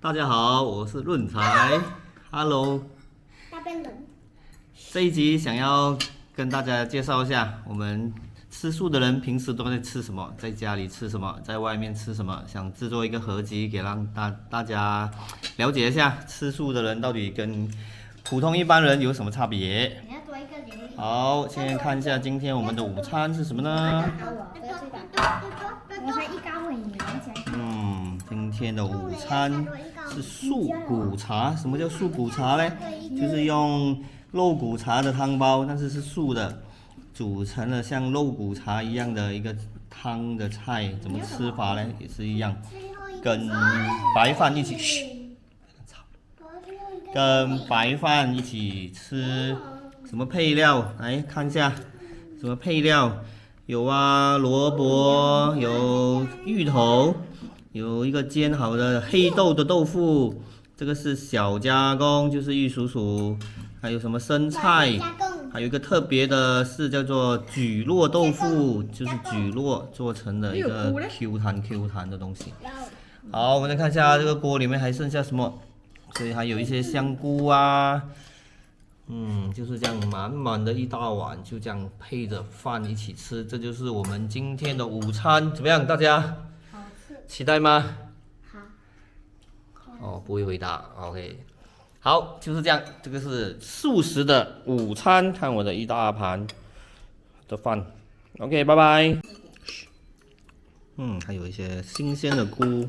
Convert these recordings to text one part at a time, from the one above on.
大家好，我是润才，Hello。大笨人，这一集想要跟大家介绍一下，我们吃素的人平时都在吃什么，在家里吃什么，在外面吃什么，想制作一个合集，给让大大家了解一下吃素的人到底跟普通一般人有什么差别。好，先看一下今天我们的午餐是什么呢？我才一高而已，你今天的午餐是素骨茶。什么叫素骨茶嘞？就是用肉骨茶的汤包，但是是素的，煮成了像肉骨茶一样的一个汤的菜。怎么吃法呢？也是一样，跟白饭一起，嘘，跟白饭一起吃。什么配料？来看一下，什么配料？有啊，萝卜，有芋头，有一个煎好的黑豆的豆腐，这个是小加工，就是玉蜀黍，还有什么生菜，还有一个特别的是叫做蒟蒻豆腐，就是蒟蒻做成的一个 Q 弹 Q 弹的东西。好，我们来看一下这个锅里面还剩下什么，所以还有一些香菇啊。嗯，就是这样满满的一大碗，就这样配着饭一起吃，这就是我们今天的午餐，怎么样，大家？期待吗？好。哦，不会回答，OK。好，就是这样，这个是素食的午餐，看我的一大盘的饭，OK，拜拜。嗯，还有一些新鲜的菇，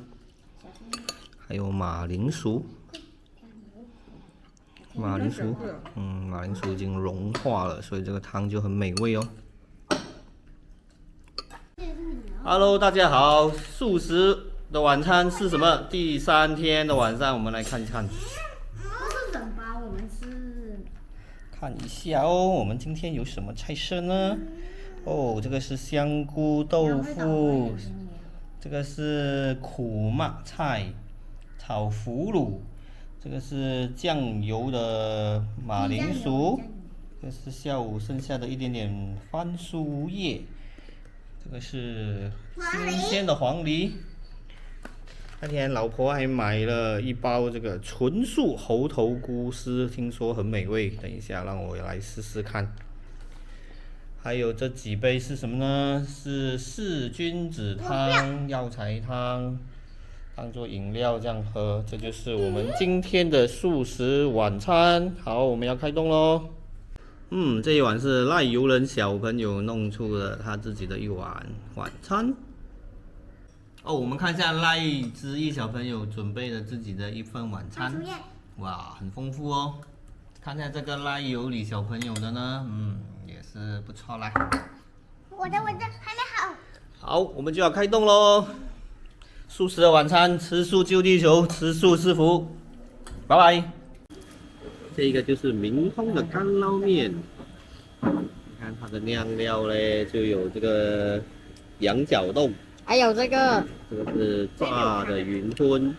还有马铃薯。马铃薯，嗯，马铃薯已经融化了，所以这个汤就很美味哦。Hello，大家好，素食的晚餐是什么？第三天的晚上，我们来看一看。是冷吧？我们是。看一下哦，我们今天有什么菜色呢？哦，这个是香菇豆腐，这个是苦麻菜炒腐乳。这个是酱油的马铃薯，这是下午剩下的一点点番薯叶，这个是新鲜的黄梨。那天老婆还买了一包这个纯素猴头菇丝，听说很美味，等一下让我来试试看。还有这几杯是什么呢？是四君子汤、药材汤。当做饮料这样喝，这就是我们今天的素食晚餐。好，我们要开动喽。嗯，这一碗是赖游人小朋友弄出的他自己的一碗晚餐。哦，我们看一下赖之一小朋友准备的自己的一份晚餐。哇，很丰富哦。看一下这个赖尤里小朋友的呢，嗯，也是不错啦。我的我的还没好。好，我们就要开动喽。素食的晚餐，吃素救地球，吃素是福，拜拜。这个就是明通的干捞面，你看它的酿料嘞，就有这个羊角冻，还有这个，这个是炸的云吞，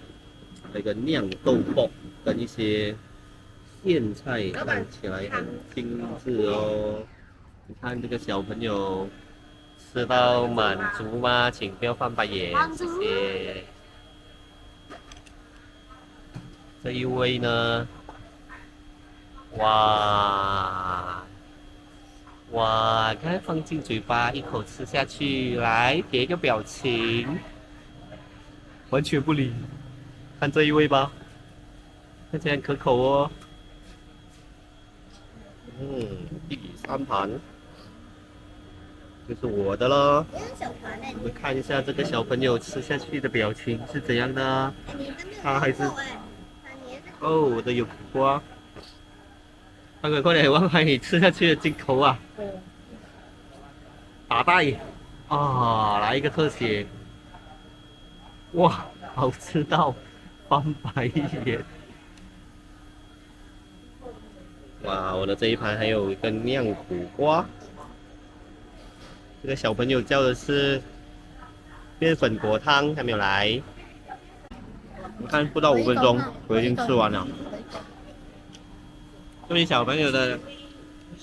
那个酿豆腐跟一些苋菜，看起来很精致哦。你看这个小朋友。吃到满足吗？请不要翻白眼，谢谢。这一位呢？哇哇！看放进嘴巴，一口吃下去，来给一个表情，完全不理。看这一位吧，看起来可口哦。嗯，第三盘。就是我的喽。我们看一下这个小朋友吃下去的表情是怎样的。他还是哦，我的有苦瓜。快快快点，望看你吃下去的镜头啊！打带啊，来一个特写。哇，好吃到翻白眼。哇，我的这一盘还有一个酿苦瓜。这个小朋友叫的是面粉果汤，还没有来。我看不到五分钟，我已经吃完了。这位小朋友的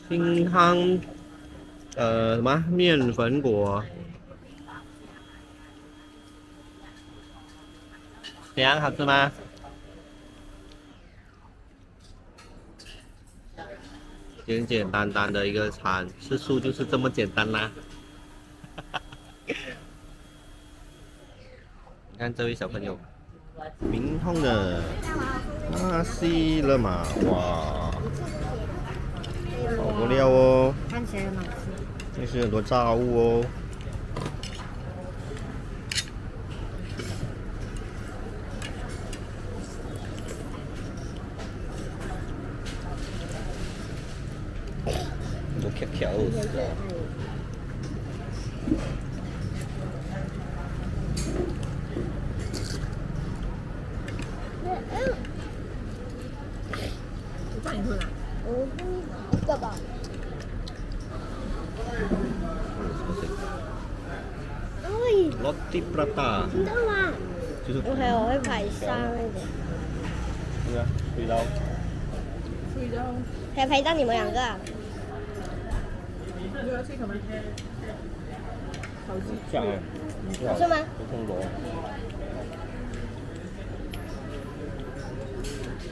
清汤，呃，什么面粉果？怎样，好吃吗？简简单单的一个餐，吃素就是这么简单啦。你看这位小朋友，明通的纳西勒玛，哇，好无聊哦。看起来很好吃。这是很多炸物哦。 뭐야? 브이라우. 브이라우. 그냥 배당이 뭐야 안 가? 뭐야 지금? 그냥. 잠시만. 보통로.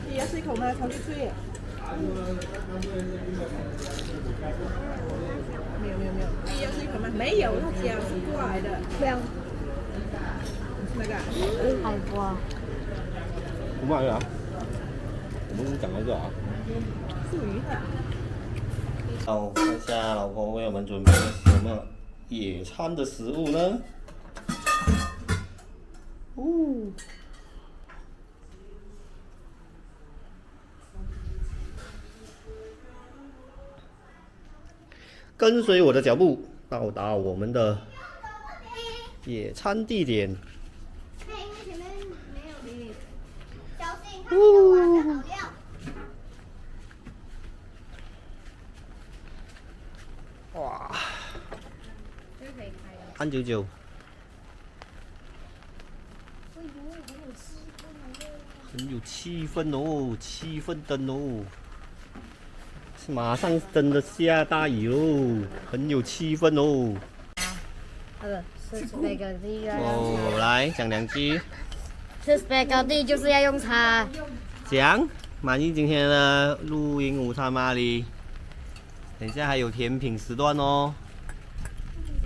이 야식 정말 자기 수익. 没有没有没有，第一是什么？没有，它讲是过来的。没有。那个。海瓜。不卖了。我们讲到这啊。素鱼的。好，看一下老婆为我们准备了什么野餐的食物呢？哦，跟随我的脚步，到达我们的野餐地点。看，因为前面没有鱼。小心，看你的碗的好料。哇，这个可以开了。安九九，很有气氛哦。气氛灯哦。马上真的下大雨哦，很有气氛哦。哦，来讲两句，就是要用叉。讲满意今天的录音午餐吗？你？等一下还有甜品时段哦。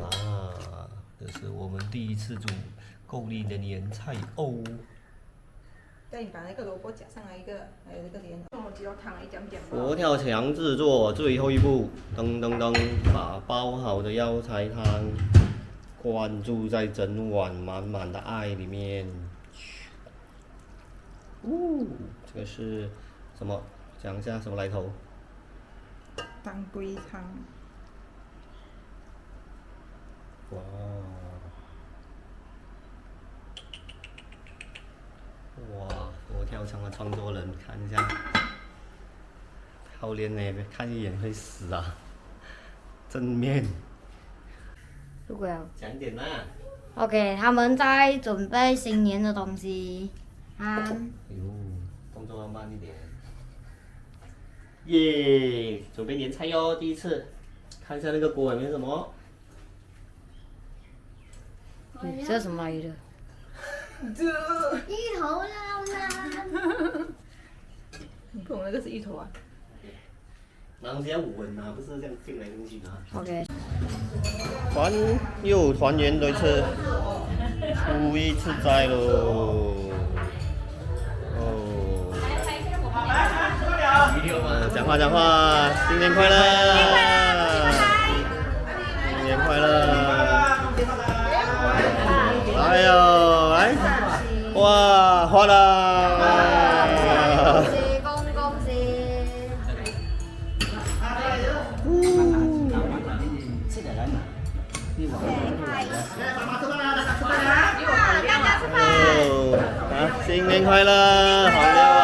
哇，这是我们第一次煮够力的年菜哦。带你把那个萝卜夹上来一个，还有那个莲，我只要烫一点点。佛跳墙制作最后一步，噔噔噔，把包好的药材汤灌注在整碗满满的爱里面。呜，这个是什么？讲一下什么来头？当归汤，哇！哇，佛跳墙的创作人，看一下，好脸呢，看一眼会死啊！正面，如果要讲点啦。OK，他们在准备新年的东西。啊，哎呦，动作要慢一点。耶，准备年菜哟，第一次，看一下那个锅里面什么？嗯这是什么来的？芋头啦啦，你不懂那个是芋头啊？拿东西要稳啊，不是这样进来进去的啊。OK，团又团圆多一次，初一吃斋喽。讲话讲话，新年快乐！新年快乐！哎呦，来，哇，花了！新年快乐，好了。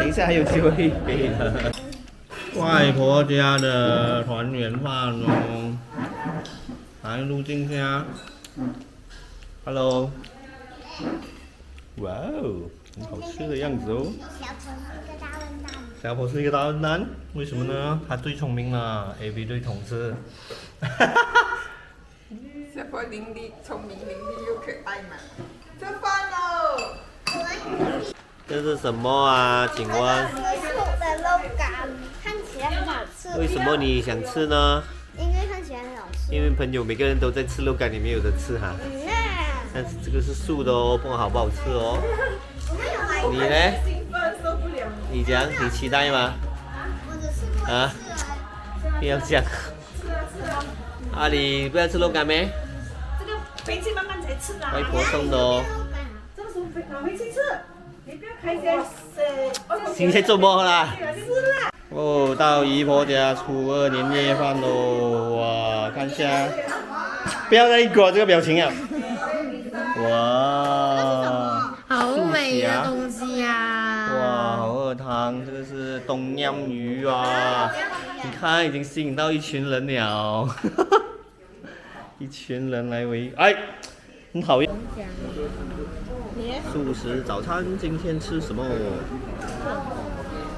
等一下还有机会给的。外婆家的团圆饭哦，来录镜下。Hello。哇哦，很好吃的样子哦。小婆是一个大笨蛋，小婆是一个大笨蛋，为什么呢？她最聪明了，A B 对统治。小婆伶俐、聪明伶俐又可爱嘛。吃饭喽！这是什么啊？请问的肉干，看起来很好吃。为什么你想吃呢？因为看起来很好吃。因为朋友每个人都在吃肉干，你没有的吃哈。嗯啊，但是这个是素的哦，不管好不好吃哦。你呢？你讲，你期待吗？啊。不要讲。阿里不要吃肉干没？这个回去慢慢才吃啦。外婆送的哦。这个时候拿回去吃，你不要开心。哇塞！今天做么啦？哦，到姨婆家初二年夜饭喽！哇，看一下，不要再给我这个表情啊！哇，好美的东西呀、哇，好喝汤，这个是东阳鱼啊！你看，已经吸引到一群人了，一群人来围，哎，很讨厌。素食早餐今天吃什么？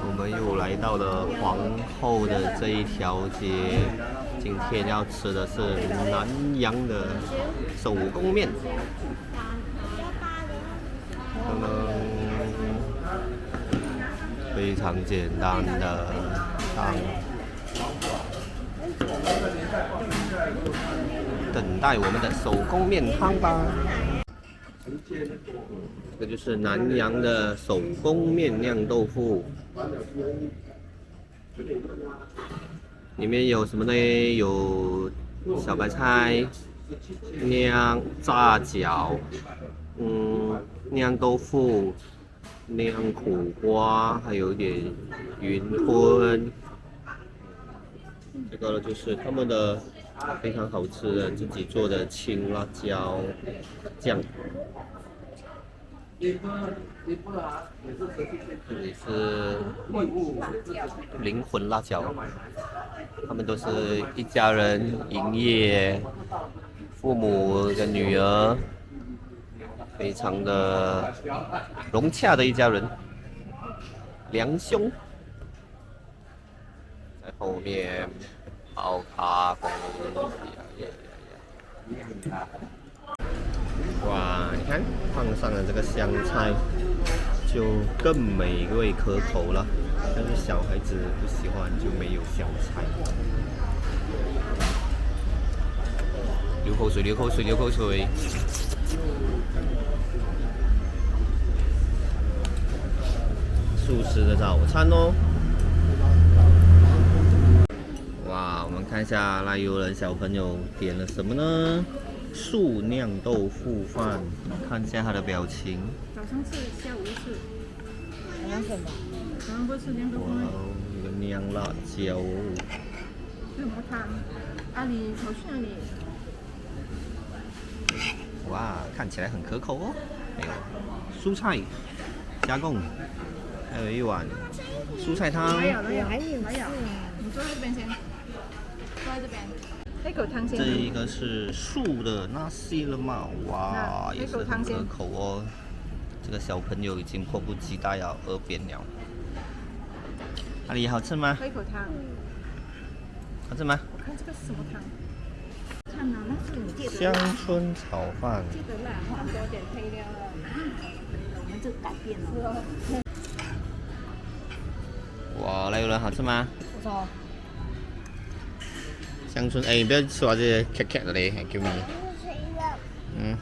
我们又来到了皇后的这一条街，今天要吃的是南阳的手工面。非常简单的汤。等待我们的手工面汤吧。这个就是南阳的手工面酿豆腐，里面有什么呢？有小白菜、酿炸饺，嗯，酿豆腐、酿苦瓜，还有点云吞。这个就是他们的非常好吃的自己做的青辣椒酱。这里是灵魂辣椒，他们都是一家人营业，父母跟女儿，非常的融洽的一家人，两兄。在后面。好咖啡，呀呀呀！哇，你看放上了这个香菜，就更美味可口了。但是小孩子不喜欢，就没有香菜。流口水，流口水，流口水。素食的早餐哦。哇，我们看一下那有人小朋友点了什么呢？素酿豆腐饭，看一下他的表情。早上吃，下午吃。还有什么？早上不吃酿豆腐哇哦，一个酿辣椒哦。什么汤？阿里跑去哪里？哇，看起来很可口哦。还有蔬菜加工，还有一碗蔬菜汤。没有，没有，还有，没有。你坐在这边先，坐在这边。那口汤先。这一个是素的纳西了嘛？哇，那也是很可口哦。这个小朋友已经迫不及待要饿扁了。阿里好吃吗？喝一口汤。好吃吗？我看这个是什么汤？看啊，那是你记得香椿炒饭。记得啦，放多点配料了。我们这改变了。哇，来有人好吃吗？不错。香椿，哎，你不要吃我这些 cat cat 的嘞，还给你。嗯。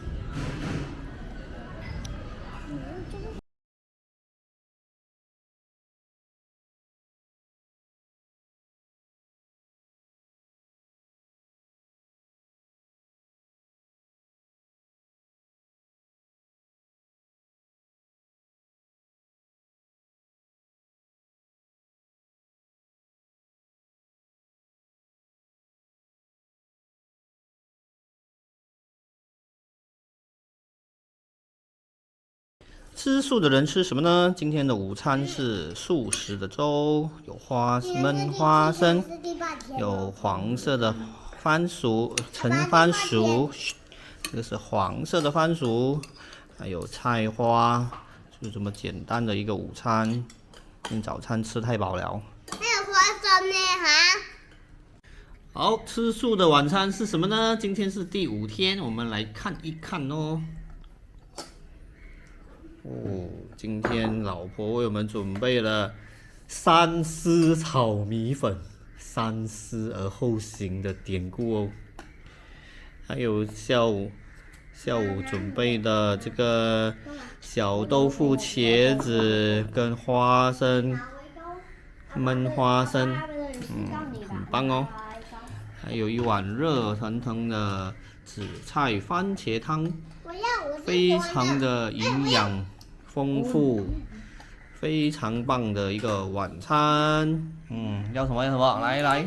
吃素的人吃什么呢？今天的午餐是素食的粥，有花焖花生，有黄色的番薯橙番薯，这个是黄色的番薯，还有菜花，就这么简单的一个午餐。今天早餐吃太饱了。还有花生呢哈。好，吃素的晚餐是什么呢？今天是第五天，我们来看一看哦。哦，今天老婆为我们准备了三丝炒米粉，三思而后行的典故哦。还有下午下午准备的这个小豆腐、茄子跟花生焖花生，嗯，很棒哦。还有一碗热腾腾的紫菜番茄汤，非常的营养丰富，非常棒的一个晚餐。嗯，要什么要什么，来来。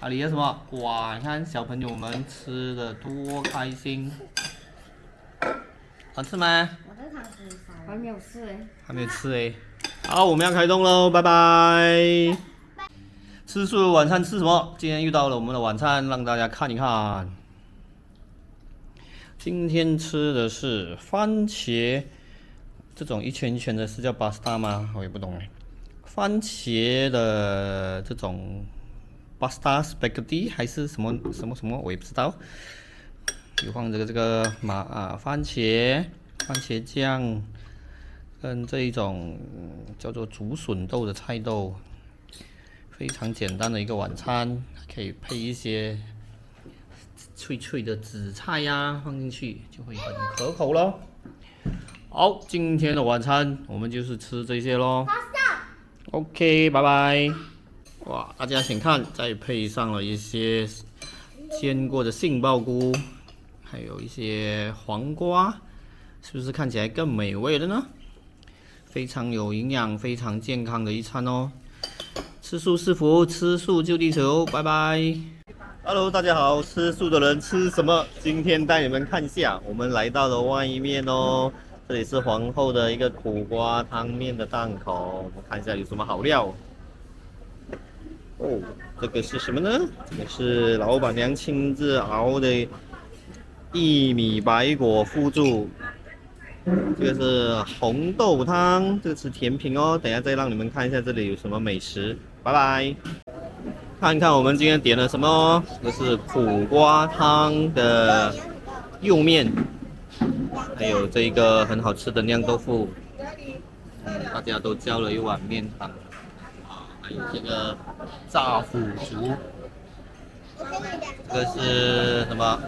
阿里要什么？哇，你看小朋友们吃的多开心，好吃吗？还没有吃哎。还没吃哎。好，我们要开动喽，拜拜。吃素晚餐吃什么？今天遇到了我们的晚餐，让大家看一看。今天吃的是番茄，这种一圈一圈的是叫巴斯塔吗？我也不懂哎。番茄的这种巴斯塔 spaghetti 还是什么什么什么，我也不知道。有放这个这个马啊番茄番茄酱，跟这一种叫做竹笋豆的菜豆，非常简单的一个晚餐，可以配一些脆脆的紫菜呀、放进去就会很可口咯。好，今天的晚餐我们就是吃这些咯。OK，拜拜。哇，大家请看，再配上了一些煎过的杏鲍菇，还有一些黄瓜，是不是看起来更美味了呢？非常有营养、非常健康的一餐哦。吃素是福，吃素救地球，拜拜。Hello，大家好，吃素的人吃什么？今天带你们看一下，我们来到了外面哦。这里是皇后的一个苦瓜汤面的档口，我们看一下有什么好料。哦，这个是什么呢？这个是老板娘亲自熬的薏米白果腐竹。这个是红豆汤，这个是甜品哦。等下再让你们看一下这里有什么美食。拜拜。看看我们今天点了什么？这是苦瓜汤的釉面，还有这个很好吃的酿豆腐。嗯，大家都叫了一碗面汤。啊，还有这个炸腐竹。这个是什么？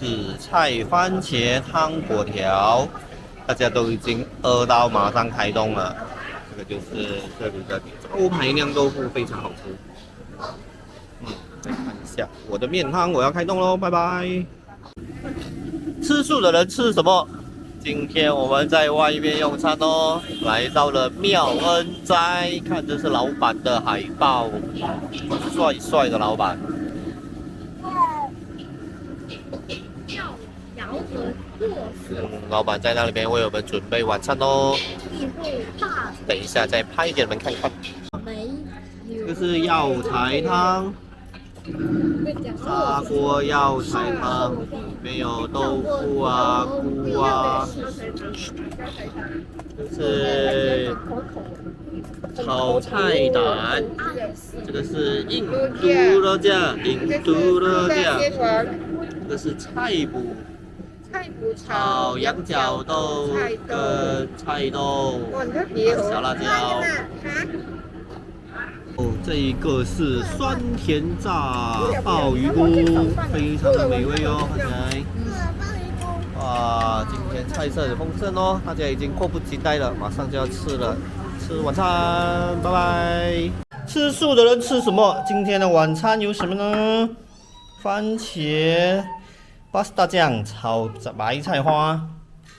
紫菜番茄汤粿条。大家都已经饿到马上开动了，这个就是这里的招牌酿豆腐，非常好吃。嗯，再看一下我的面汤，我要开动喽，拜拜。吃素的人吃什么？今天我们在外面用餐哦，来到了妙恩斋，看这是老板的海报，帅帅的老板。嗯，老板在那里边为我们准备晚餐哦。等一下再拍给你们看看。这是药材汤，砂锅药材汤，里面有豆腐啊、菇啊。这是炒菜胆，这个是印度肉酱，印度肉酱。这个是菜脯。炒羊角豆跟菜豆，小辣椒。哦，这一个是酸甜炸鲍鱼菇，非常的美味哦，看起来。哇，今天菜色很丰盛哦，大家已经迫不及待了，马上就要吃了，吃晚餐，拜拜。吃素的人吃什么？今天的晚餐有什么呢？番茄。巴斯大酱炒白菜花，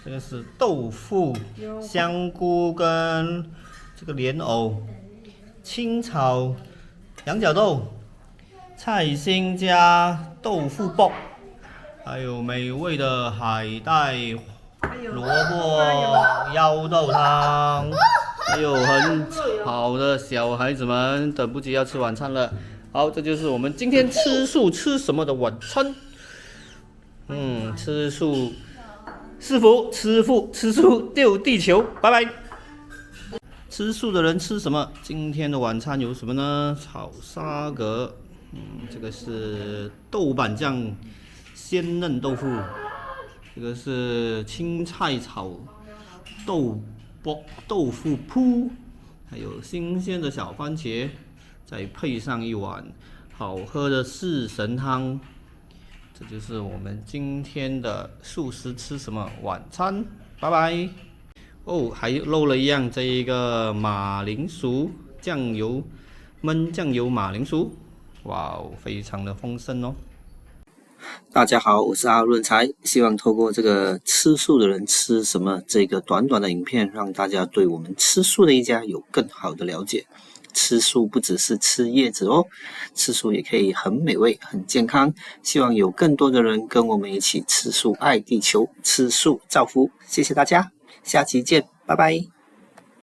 这个是豆腐、香菇跟这个莲藕，清炒羊角豆，菜心加豆腐煲，还有美味的海带萝卜腰豆汤，还有很好的小孩子们等不及要吃晚餐了。好，这就是我们今天吃素吃什么的晚餐。嗯，吃素是福，吃素吃素救地球，拜拜。吃素的人吃什么？今天的晚餐有什么呢？炒沙葛，嗯，这个是豆瓣酱鲜嫩豆腐，这个是青菜炒豆包豆腐铺，还有新鲜的小番茄，再配上一碗好喝的四神汤。这就是我们今天的素食吃什么晚餐，拜拜。哦，还漏了一样，这一个马铃薯酱油焖酱油马铃薯，哇哦，非常的丰盛哦。大家好，我是阿润财，希望透过这个吃素的人吃什么这个短短的影片，让大家对我们吃素的一家有更好的了解。吃素不只是吃叶子哦，吃素也可以很美味、很健康。希望有更多的人跟我们一起吃素爱地球，吃素造福。谢谢大家，下期见，拜拜。